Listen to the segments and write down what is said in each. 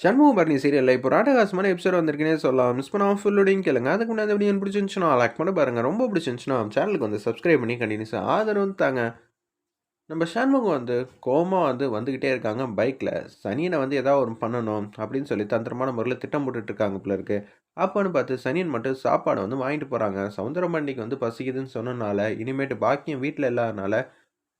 சண்முகபரணி சீரியல்ல இப்போ ராட்டகாசமான எபிசோட் வந்திருக்குன்னே சொல்லலாம். மிஸ் பண்ணாமல் ஃபுல்லோடையும் கேளுங்க. அதுக்கு முன்னாடி எப்படி பிடிச்சிருந்துச்சுன்னா லைக் பண்ண பாருங்கள் ரொம்ப பிடிச்சிருந்துச்சுன்னா சேனலுக்கு வந்து சப்ஸ்கிரைப் பண்ணி கண்டினியூஸாக ஆதரவு தாங்க. நம்ம சண்முகம் வந்து கோமா வந்து வந்துக்கிட்டே இருக்காங்க பைக்கில் சனியனை வந்து ஏதாவது ஒரு பண்ணணும் அப்படின்னு சொல்லி தந்திரமான முறையில் திட்டம் போட்டுட்ருக்காங்க போல இருக்கு. அப்போன்னு பார்த்து சனியன் மட்டும் சாப்பாடை வந்து வாங்கிட்டு போகிறாங்க சவுந்தரமண்டிக்கு வந்து பசிக்குதுன்னு சொன்னனால இனிமேட்டு பாக்கியம் வீட்டில் இல்லாதனால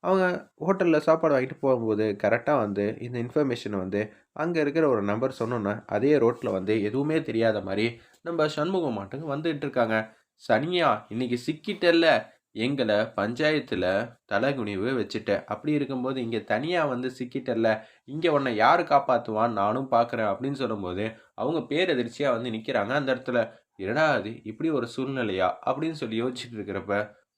அவங்க ஹோட்டலில் சாப்பாடு வாங்கிட்டு போகும்போது கரெக்டாக வந்து இந்த இன்ஃபர்மேஷனை வந்து அங்கே இருக்கிற ஒரு நம்பர் சொன்னோன்னா அதே ரோட்டில் வந்து எதுவுமே தெரியாத மாதிரி நம்ம சண்முகம் மாட்டுக்கு வந்துட்டு இருக்காங்க. சனியா இன்னைக்கு சிக்கிட்டல்ல எங்களை பஞ்சாயத்தில் தலைகுனிவு வச்சுட்டேன். அப்படி இருக்கும்போது இங்கே தனியாக வந்து சிக்கிட்டல்ல இங்கே உன்னை யார் காப்பாற்றுவான் நானும் பார்க்குறேன் அப்படின்னு சொல்லும்போது அவங்க பேரெதிர்ச்சியாக வந்து நிற்கிறாங்க அந்த இடத்துல. என்னடா அது இப்படி ஒரு சூழ்நிலையா? அப்படின்னு சொல்லி யோசிச்சுட்டு இருக்கிறப்ப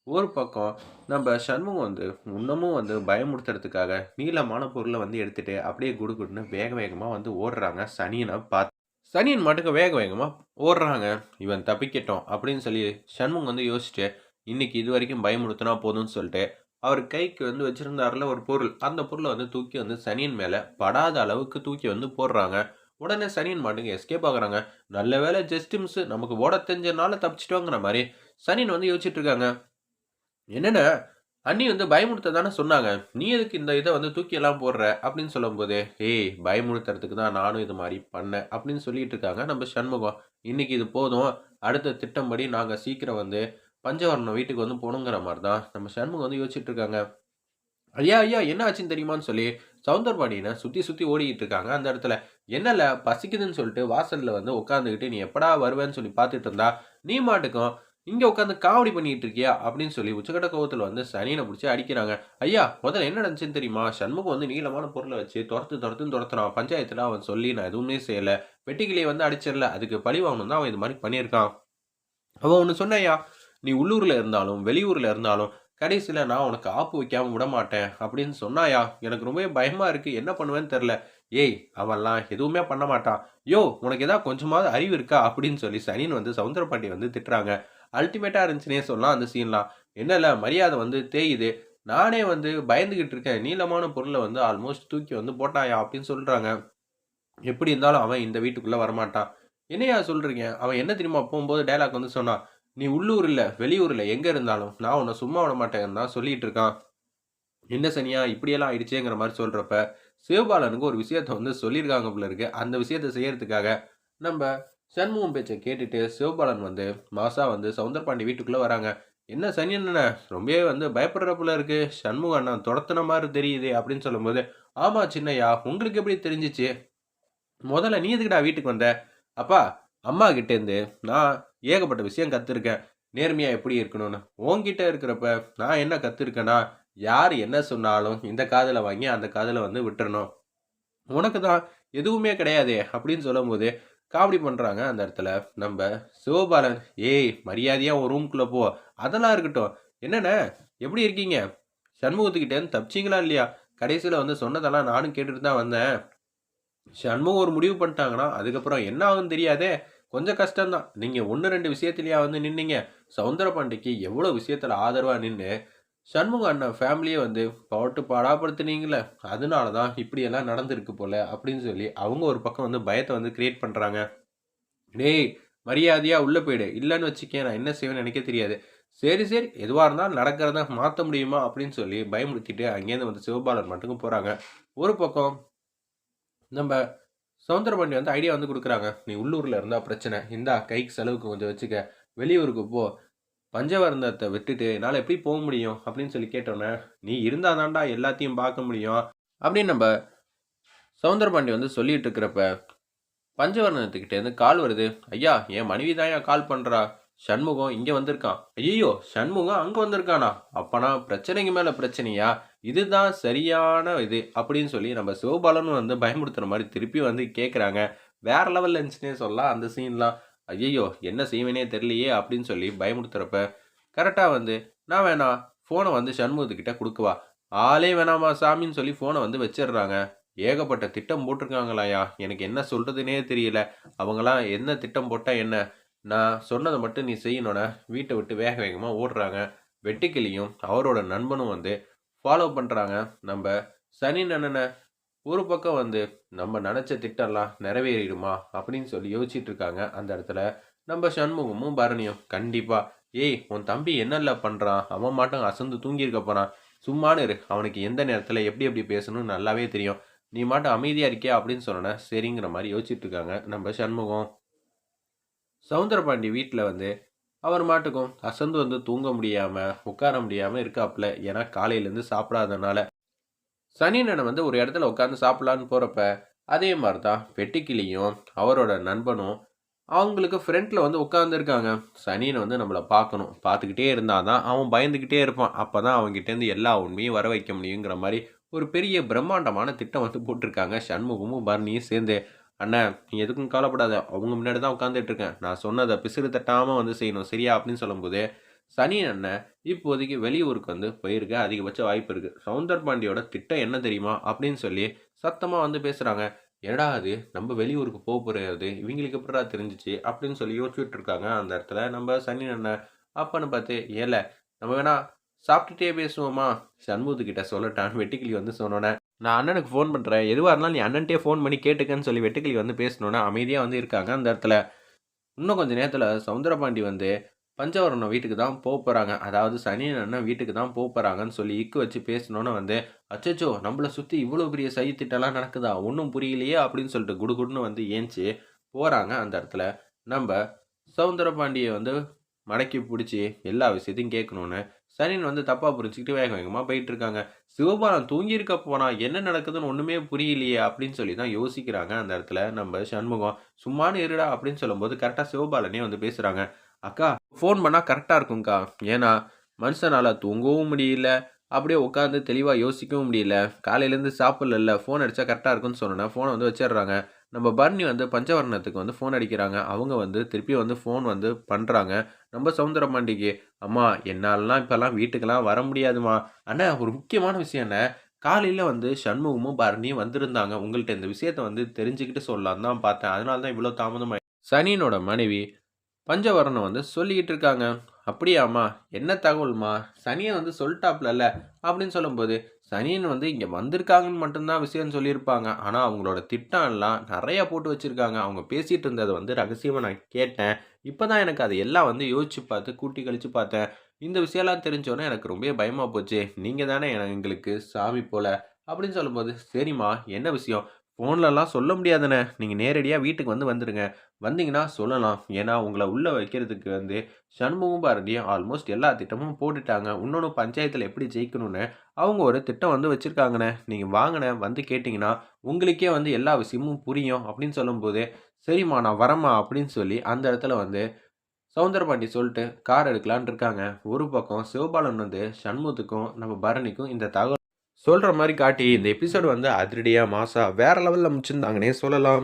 ஒரு பக்கம் நம்ம சண்முகம் வந்து இன்னமும் வந்து பயமுறுத்துறதுக்காக நீளமான பொருளை வந்து எடுத்துகிட்டு அப்படியே குடுகுடுன்னு வேக வேகமாக வந்து ஓடுறாங்க. சனியனை பார்த்து சனியன் மட்டுக்கு வேக வேகமாக ஓடுறாங்க. இவன் தப்பிக்கட்டும் அப்படின்னு சொல்லி சண்முகம் வந்து யோசிச்சுட்டு இன்னைக்கு இது வரைக்கும் பயமுறுத்தினா போதும்னு சொல்லிட்டு அவர் கைக்கு வந்து வச்சிருந்தாருல ஒரு பொருள். அந்த பொருளை வந்து தூக்கி வந்து சனியன் மேலே படாத அளவுக்கு தூக்கி வந்து போடுறாங்க. உடனே சனியன் மாட்டுங்க எஸ்கேப் ஆகுறாங்க. நல்ல வேலை ஜஸ்டிம்ஸு நமக்கு ஓட தெரிஞ்சனால தப்பிச்சிட்டோங்கிற மாதிரி. சனியன் வந்து யோசிச்சுட்டு இருக்காங்க. என்னென்ன? அண்ணி வந்து பயமுறுத்த தானே சொன்னாங்க. நீ எதுக்கு இந்த இதை வந்து தூக்கி எல்லாம் போடுற? அப்படின்னு சொல்லும்போது ஏய் பயமுறுத்துறதுக்கு தான் நானும் இது மாதிரி பண்ணேன் அப்படின்னு சொல்லிட்டு இருக்காங்க நம்ம சண்முகம். இன்னைக்கு இது போதும். அடுத்த திட்டம்படி நாங்கள் சீக்கிரம் வந்து பஞ்சவரணம் வீட்டுக்கு வந்து போகணுங்கிற மாதிரி தான். நம்ம சண்முகம் வந்து யோசிச்சுட்டு இருக்காங்க. ஐயா ஐயா என்ன ஆச்சுன்னு தெரியுமான்னு சொல்லி சவுந்தரபாடியினை சுற்றி சுற்றி ஓடிக்கிட்டு இருக்காங்க அந்த இடத்துல. என்னல பசிக்குதுன்னு சொல்லிட்டு வாசலில் வந்து உட்காந்துக்கிட்டு நீ எப்படா வருவேன்னு சொல்லி பார்த்துட்டு இருந்தா நீ மாட்டுக்கும் இங்கே உட்காந்து காவடி பண்ணிட்டு இருக்கியா அப்படின்னு சொல்லி உச்சக்கட்ட கோவத்தில் வந்து சனியனை பிடிச்சி அடிக்கிறாங்க. ஐயா முதல்ல என்ன நடந்துச்சுன்னு தெரியுமா? சண்முகம் வந்து நீளமான பொருளை வச்சு துரத்து துரத்துன்னு துரத்துறான். பஞ்சாயத்தில் அவன் சொல்லி நான் எதுவுமே செய்யலை. வெட்டிக்கிளியை வந்து அடிச்சிடல. அதுக்கு பழி வாங்கணும் தான் அவன் இது மாதிரி பண்ணியிருக்கான். அவன் ஒன்று சொன்னையா நீ உள்ளூரில் இருந்தாலும் வெளியூரில் இருந்தாலும் கடைசியில் நான் உனக்கு ஆப்பு வைக்காமல் விட மாட்டேன் அப்படின்னு சொன்னாயா எனக்கு ரொம்பவே பயமாக இருக்குது என்ன பண்ணுவேன்னு தெரில ஏய் அவன்லாம் எதுவுமே பண்ண மாட்டான். யோ உனக்கு ஏதாவது கொஞ்சமாவது அறிவு இருக்கா? அப்படின்னு சொல்லி சனின்னு வந்து சவுந்தரபாண்டி வந்து திட்டுறாங்க. அல்டிமேட்டாக இருந்துச்சுனே சொல்லலாம் அந்த சீன்லாம். என்னல மரியாதை வந்து தேயுது. நானே வந்து பயந்துகிட்டு இருக்கேன். நீளமான பொருளை வந்து ஆல்மோஸ்ட் தூக்கி வந்து போட்டாயா அப்படின்னு சொல்கிறாங்க எப்படி இருந்தாலும் அவன் இந்த வீட்டுக்குள்ளே வரமாட்டான். என்னையா சொல்கிறீங்க அவன் என்ன தெரியுமா போகும்போது டைலாக் வந்து சொன்னான். நீ உள்ளூர் இல்லை வெளியூரில் எங்கே இருந்தாலும் நான் உன்னை சும்மா விட மாட்டேன்னு தான் சொல்லிகிட்டு இருக்கான். என்ன சனியா இப்படியெல்லாம் ஆயிடுச்சேங்கிற மாதிரி சொல்கிறப்ப சிவபாலனுக்கு ஒரு விஷயத்த வந்து சொல்லியிருக்காங்க போல இருக்கு. அந்த விஷயத்த செய்யறதுக்காக நம்ம சண்முகம் பேச்சை கேட்டுட்டு சிவபாலன் வந்து மாசா வந்து சவுந்தரபாண்டி வீட்டுக்குள்ளே வராங்க. என்ன சனி அண்ணா ரொம்பவே வந்து பயப்படுறப்புல இருக்கு. சண்முகம் அண்ணா துரத்துன மாதிரி தெரியுது அப்படின்னு சொல்லும்போது ஆமா சின்னையா உங்களுக்கு எப்படி தெரிஞ்சிச்சு? முதல்ல நீ எதுக்குடா வீட்டுக்கு வந்த? அப்பா அம்மா கிட்டேருந்து நான் ஏகப்பட்ட விஷயம் கற்றுருக்கேன் நேர்மையாக எப்படி இருக்கணும்னு. உங்ககிட்ட இருக்கிறப்ப நான் என்ன கற்றுருக்கேன்னா யார் என்ன சொன்னாலும் இந்த காதில் வாங்கி அந்த காதில் வந்து விட்டுறணும். உனக்கு தான் எதுவுமே கிடையாதே அப்படின்னு சொல்லும்போது காமெடி பண்ணுறாங்க அந்த இடத்துல. நம்ம சிவபாலன் ஏய் மரியாதையாக ஒரு ரூம்குள்ளே போ. அதெல்லாம் இருக்கட்டும். என்னென்ன எப்படி இருக்கீங்க? சண்முகத்துக்கிட்டேருந்து தப்பிச்சிங்களா இல்லையா? கடைசியில் வந்து சொன்னதெல்லாம் நானும் கேட்டுட்டு தான் வந்தேன். சண்முகம் ஒரு முடிவு பண்ணிட்டாங்கன்னா அதுக்கப்புறம் என்ன ஆகுன்னு தெரியாதே. கொஞ்சம் கஷ்டம்தான். நீங்கள் ஒன்று ரெண்டு விஷயத்துலையா வந்து நின்னீங்க. சவுந்தர பாண்டிக்கு எவ்வளோ விஷயத்தில் ஆதரவாக நின்று சண்முக அண்ணன் ஃபேமிலியை வந்து பாட்டு பாடாப்படுத்துனீங்களே அதனால தான் இப்படியெல்லாம் நடந்திருக்கு போல அப்படின்னு சொல்லி அவங்க ஒரு பக்கம் வந்து பயத்தை வந்து கிரியேட் பண்ணுறாங்க டேய் மரியாதையாக உள்ளே போயிடு. இல்லைன்னு வச்சுக்கேன் நான் என்ன செய்வேன்னு எனக்கே தெரியாது. சரி சரி எதுவாக இருந்தாலும் நடக்கிறத மாற்ற முடியுமா அப்படின்னு சொல்லி பயமுறுத்திட்டு அங்கேருந்து வந்து சிவபாலன் மட்டுக்கும் போகிறாங்க ஒரு பக்கம் நம்ம சவுந்தரபாண்டி வந்து ஐடியா வந்து கொடுக்குறாங்க. நீ உள்ளூரில் இருந்தால் பிரச்சனை. இந்தா கைக்கு செலவுக்கு கொஞ்சம் வச்சுக்க. வெளியூருக்கு போ. பஞ்சவர்ணத்தை விட்டுட்டு என்னால் எப்படி போக முடியும்? அப்படின்னு சொல்லி கேட்டோன்னே நீ இருந்தால் தாண்டா எல்லாத்தையும் பார்க்க முடியும். அப்படின்னு நம்ம சவுந்தரபாண்டி வந்து சொல்லிட்டு இருக்கிறப்ப பஞ்சவர்ணத்துக்கிட்டேருந்து கால் வருது. ஐயா என் மனைவி தான் கால் பண்ணுறா சண்முகம் இங்கே வந்திருக்கான். ஐயோ சண்முகம் அங்கே வந்திருக்கானா? அப்பனா பிரச்சனைக்கு மேலே பிரச்சனையா? இதுதான் சரியான இது. அப்படின்னு சொல்லி நம்ம சிவபாலனும் வந்து பயமுறுத்துற மாதிரி திருப்பி வந்து கேட்குறாங்க வேற லெவல் இருந்துச்சுன்னே சொல்லலாம். அந்த சீன்லாம் ஐயையோ என்ன செய்வேனே தெரியலையே அப்படின்னு சொல்லி பயமுறுத்துறப்ப கரெக்டாக வந்து நான் வேணா ஃபோனை வந்து சண்முகத்துக்கிட்ட கொடுக்குவா ஆளே வேணாமா சாமின்னு சொல்லி ஃபோனை வந்து வச்சிடுறாங்க. ஏகப்பட்ட திட்டம் போட்டிருக்காங்களாயா? எனக்கு என்ன சொல்கிறதுனே தெரியல. அவங்களாம் என்ன திட்டம் போட்டால் என்ன? நான் சொன்னதை மட்டும் நீ செய்யணும்னா வீட்டை விட்டு வேக வேகமாக ஓடுறாங்க. வெட்டுக்கிளியும் அவரோட நண்பனும் வந்து ஃபாலோ பண்ணுறாங்க நம்ம சனி நன்னனை ஒரு பக்கம் வந்து நம்ம நினச்ச திட்டம்லாம் நிறைவேறிடுமா? அப்படின்னு சொல்லி யோசிச்சுட்டு இருக்காங்க அந்த இடத்துல. நம்ம சண்முகமும் பரணியும் கண்டிப்பாக ஏய் உன் தம்பி என்னல்ல பண்ணுறான் அவன் மாட்டம் அசந்து தூங்கியிருக்க போகிறான் சும்மானு இரு. அவனுக்கு எந்த நேரத்தில் எப்படி எப்படி பேசணும்னு நல்லாவே தெரியும். நீ மாட்டம் அமைதியாக இருக்கியா? அப்படின்னு சொன்னேன் சரிங்கிற மாதிரி யோசிச்சுட்டு இருக்காங்க நம்ம சண்முகம். சவுந்தரபாண்டி வீட்டில் வந்து அவர் மாட்டுக்கும் அசந்து வந்து தூங்க முடியாமல் உட்கார முடியாமல் இருக்காப்புல ஏன்னா காலையிலேருந்து சாப்பிடாதனால. சனியனை வந்து ஒரு இடத்துல உட்காந்து சாப்பிட்லான்னு போகிறப்ப அதே மாதிரி தான் பெட்டிக்கிளியும் அவரோட நண்பனும் அவங்களுக்கு ஃப்ரண்ட்டில் வந்து உட்காந்துருக்காங்க சனியனை வந்து நம்மளை பார்க்கணும். பார்த்துக்கிட்டே இருந்தால் தான் அவன் பயந்துக்கிட்டே இருப்பான். அப்போ தான் அவங்ககிட்டேருந்து எல்லா உண்மையும் வர வைக்க முடியுங்கிற மாதிரி ஒரு பெரிய பிரம்மாண்டமான திட்டம் வந்து போட்டிருக்காங்க. சண்முகமும் பரணியும் சேர்ந்து அண்ணன் நீ எதுக்கும் கவலைப்படாத. அவங்க முன்னாடி தான் உட்காந்துட்டு இருக்கேன். நான் சொன்னதை பிசிறு தட்டாமல் வந்து செய்யணும். சரியா? அப்படின்னு சொல்லும்போது சனி அண்ணன் இப்போதைக்கு வெளியூருக்கு வந்து போயிருக்க அதிகபட்ச வாய்ப்பு இருக்குது சவுந்தர் பாண்டியோட திட்டம் என்ன தெரியுமா? அப்படின்னு சொல்லி சத்தமாக வந்து பேசுகிறாங்க என்னடா அது? நம்ம வெளியூருக்கு போக போகிறது இவங்களுக்கு எப்படா தெரிஞ்சிச்சு? அப்படின்னு சொல்லி யோசிச்சுட்டு இருக்காங்க. அந்த இடத்துல நம்ம சனி அண்ணன் அப்பன்னு பார்த்து ஏல நம்ம வேணா சாப்பிட்டுட்டே பேசுவோமா? சண்முகத்துக்கிட்ட சொல்லட்டான் வெட்டிக்கிளி வந்து சொன்னோன்னே நான் அண்ணனுக்கு ஃபோன் பண்ணுறேன் எதுவாக இருந்தாலும் நீ அண்ணன்ட்டே ஃபோன் பண்ணி கேட்டுக்கன்னு சொல்லி வெட்டுக்கிளி வந்து பேசணுன்னா அமைதியாக வந்து இருக்காங்க அந்த இடத்துல. இன்னும் கொஞ்சம் நேரத்தில் சவுந்தரபாண்டி வந்து பஞ்சவரணம் வீட்டுக்கு தான் போக போகிறாங்க அதாவது சனி அண்ணன் வீட்டுக்கு தான் போக போகிறாங்கன்னு சொல்லி இக்கு வச்சு பேசணுன்னு வந்து அச்சச்சோ நம்மளை சுற்றி இவ்வளோ பெரிய சைத்திட்டெல்லாம் நடக்குதா? ஒன்றும் புரியலையே அப்படின்னு சொல்லிட்டு குடுகுடுன்னு வந்து ஏஞ்சி போகிறாங்க அந்த இடத்துல. நம்ம சவுந்தரபாண்டியை வந்து மடக்கி பிடிச்சி எல்லா விஷயத்தையும் கேட்கணுன்னு சனின்னு வந்து தப்பாக புரிஞ்சுக்கிட்டு வேக வேகமாக போயிட்டு இருக்காங்க. சிவபாலன் தூங்கியிருக்க போனா என்ன நடக்குதுன்னு ஒன்றுமே புரியலையே அப்படின்னு சொல்லி தான் யோசிக்கிறாங்க அந்த இடத்துல நம்ம சண்முகம். சும்மானு இருடா அப்படின்னு சொல்லும்போது கரெக்டாக சிவபாலனே வந்து பேசுகிறாங்க அக்கா ஃபோன் பண்ணால் கரெக்டாக இருக்கும்க்கா. ஏன்னா மனுஷனால் தூங்கவும் முடியல அப்படியே உட்காந்து தெளிவாக யோசிக்கவும் முடியல. காலையிலேருந்து சாப்பிடல ஃபோன் அடித்தா கரெக்டாக இருக்குன்னு சொன்னேன் ஃபோனை வந்து வச்சிடுறாங்க. நம்ம பர்னி வந்து பஞ்சவர்ணத்துக்கு வந்து ஃபோன் அடிக்கிறாங்க. அவங்க வந்து திருப்பி வந்து ஃபோன் வந்து பண்ணுறாங்க நம்ம சவுந்தரமாண்டிக்கு அம்மா என்னாலலாம் இப்போல்லாம் வீட்டுக்கெல்லாம் வர முடியாதுமா? அண்ணா ஒரு முக்கியமான விஷயம் என்ன? காலையில் வந்து சண்முகமும் பரணியும் வந்திருந்தாங்க. உங்கள்கிட்ட இந்த விஷயத்த வந்து தெரிஞ்சுக்கிட்டு சொல்லலாம் தான் பார்த்தேன். அதனால தான் இவ்வளோ தாமதமாக சனியனோட மனைவி பஞ்சவரணம் வந்து சொல்லிக்கிட்டு இருக்காங்க. அப்படியாம்மா என்ன தகவல்மா? சனியை வந்து சொல்லிட்டாப்லல்ல? அப்படின்னு சொல்லும்போது சனியன் வந்து இங்கே வந்திருக்காங்கன்னு மட்டும்தான் விஷயம் சொல்லியிருப்பாங்க. ஆனால் அவங்களோட திட்டம் எல்லாம் நிறையா போட்டு வச்சுருக்காங்க. அவங்க பேசிகிட்டு இருந்ததை வந்து ரகசியமாக நான் கேட்டேன். இப்போ தான் எனக்கு அது எல்லாம் வந்து யோசிச்சு பார்த்து கூட்டி கழித்து பார்த்தேன். இந்த விஷயம்லாம் தெரிஞ்சோன்னே எனக்கு ரொம்ப பயமாக போச்சு. நீங்கள் தானே எங்களுக்கு சாமி போல? அப்படின்னு சொல்லும்போது சரிம்மா என்ன விஷயம்? ஃபோன்லலாம் சொல்ல முடியாதுண்ணே. நீங்கள் நேரடியாக வீட்டுக்கு வந்து வந்துடுங்க. வந்தீங்கன்னா சொல்லலாம். ஏன்னா உங்களை உள்ளே வைக்கிறதுக்கு வந்து சண்முகம் பாரதியும் ஆல்மோஸ்ட் எல்லா திட்டமும் போட்டுட்டாங்க. இன்னொன்று பஞ்சாயத்தில் எப்படி ஜெயிக்கணும்னு அவங்க ஒரு திட்டம் வந்து வச்சுருக்காங்கண்ணே. நீங்கள் வாங்கினே வந்து கேட்டிங்கன்னா உங்களுக்கே வந்து எல்லா விஷயமும் புரியும் அப்படின்னு சொல்லும்போது சரிம்மா நான் வரம்மா அப்படின்னு சொல்லி அந்த இடத்துல வந்து சவுந்தரபாண்டி சொல்லிட்டு கார் எடுக்கலான் இருக்காங்க. ஒரு பக்கம் சிவபாலன் வந்து சண்முகத்துக்கும் நம்ம பரணிக்கும் இந்த தகவல் சொல்கிற மாதிரி காட்டி இந்த எபிசோடு வந்து அதிரடியாக மாசா வேறு லெவலில் முடிச்சிருந்தாங்கன்னே சொல்லலாம்.